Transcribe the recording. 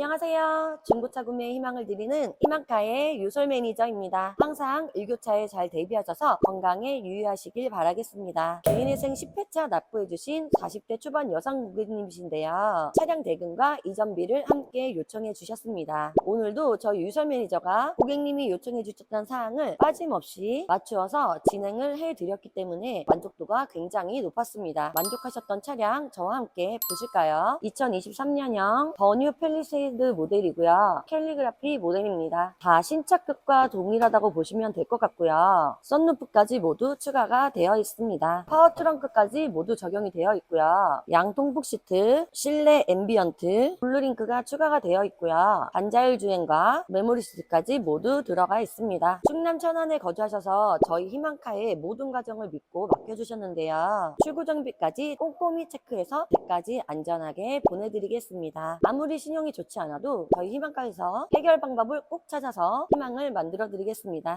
안녕하세요. 중고차 구매의 희망을 드리는 희망카의 유솔 매니저입니다. 항상 일교차에 잘 대비하셔서 건강에 유의하시길 바라겠습니다. 개인회생 10회차 납부해주신 40대 초반 여성 고객님이신데요. 차량 대금과 이전비를 함께 요청해 주셨습니다. 오늘도 저희 유솔 매니저가 고객님이 요청해 주셨던 사항을 빠짐없이 맞추어서 진행을 해드렸기 때문에 만족도가 굉장히 높았습니다. 만족하셨던 차량 저와 함께 보실까요? 2023년형 버뉴 펠리세이 드 모델이고요. 캘리그라피 모델입니다. 다 신차급과 동일하다고 보시면 될 것 같고요. 썬루프까지 모두 추가가 되어 있습니다. 파워 트렁크까지 모두 적용이 되어 있고요. 양통풍 시트, 실내 앰비언트, 블루링크가 추가가 되어 있고요. 반자율 주행과 메모리 시트까지 모두 들어가 있습니다. 충남 천안에 거주하셔서 저희 희망카의 모든 과정을 믿고 맡겨주셨는데요. 출고 정비까지 꼼꼼히 체크해서 댁까지 안전하게 보내드리겠습니다. 아무리 신용이 좋지 않아도 저희 희망카에서 해결 방법을 꼭 찾아서 희망을 만들어 드리겠습니다.